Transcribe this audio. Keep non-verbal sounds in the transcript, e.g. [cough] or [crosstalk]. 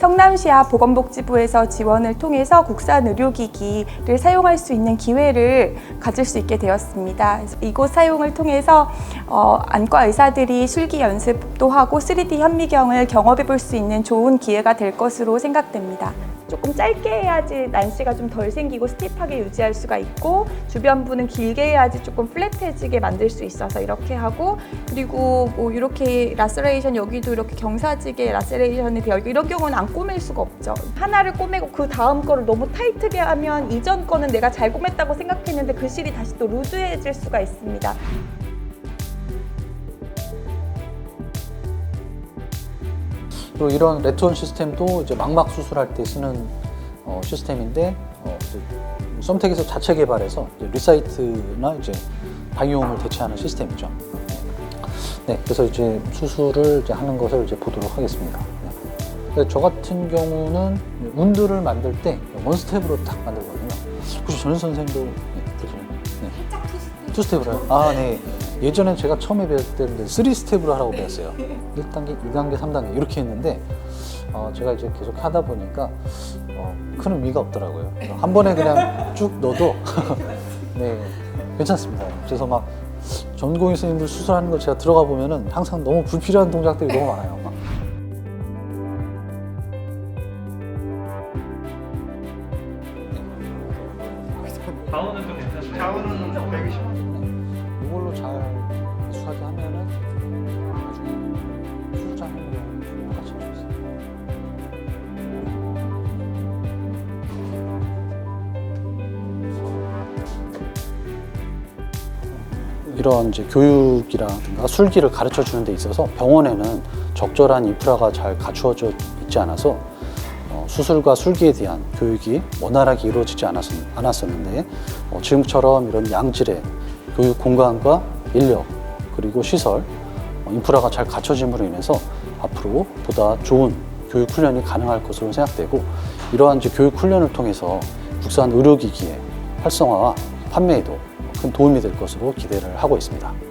성남시와 보건복지부에서 지원을 통해서 국산 의료기기를 사용할 수 있는 기회를 가질 수 있게 되었습니다. 이곳 사용을 통해서 어, 안과 의사들이 술기 연습도 하고 3D 현미경을 경험해 볼 수 있는 좋은 기회가 될 것으로 생각됩니다. 조금 짧게 해야지 난시가 좀 덜 생기고 스티프하게 유지할 수가 있고 주변부는 길게 해야지 조금 플랫해지게 만들 수 있어서 이렇게 하고 그리고 뭐 이렇게 라세레이션 여기도 이렇게 경사지게 라세레이션이 되어 이런 경우는 안 꼬맬 수가 없죠. 하나를 꼬매고 그 다음 거를 너무 타이트게 하면 이전 거는 내가 잘 꼬맸다고 생각했는데 그 실이 다시 또 루즈해질 수가 있습니다. 그리고 이런 레트원 시스템도 이제 망막 수술할 때 쓰는 어, 시스템인데 어, 썸텍에서 자체 개발해서 이제 리사이트나 이제 바이옴을 대체하는 시스템이죠. 네, 그래서 이제 수술을 이제 하는 것을 이제 보도록 하겠습니다. 네. 저 같은 경우는 운드를 만들 때 원스텝으로 딱 만들거든요. 혹시 전 선생님도 네, 그러죠? 네. 투 스텝으로요? 아, 네. 예전에 제가 처음에 배웠을 때는 쓰리 스텝으로 하라고 배웠어요. 1단계, 2단계, 3단계 이렇게 했는데 어, 제가 이제 계속 하다 보니까 어, 큰 의미가 없더라고요. 그래서 한 번에 그냥 쭉 넣어도 [laughs] 네, 괜찮습니다. 그래서 막 전공의 선생님들 수술하는 거 제가 들어가 보면은 항상 너무 불필요한 동작들이 너무 많아요. 막. 다운은 좀 괜찮네요. 자원은 120. 이걸로 잘 익숙하게 하면은 나중에 수술장으로 같이 할 수 있어요. 이런 이제 교육이라든가 술기를 가르쳐 주는 데 있어서 병원에는 적절한 인프라가 잘 갖추어져 있지 않아서 어, 수술과 술기에 대한 교육이 원활하게 이루어지지 않았, 않았었는데 어, 지금처럼 이런 양질의 교육 공간과 인력 그리고 시설 어, 인프라가 잘 갖춰짐으로 인해서 앞으로 보다 좋은 교육 훈련이 가능할 것으로 생각되고 이러한 교육 훈련을 통해서 국산 의료기기의 활성화와 판매에도 큰 도움이 될 것으로 기대를 하고 있습니다.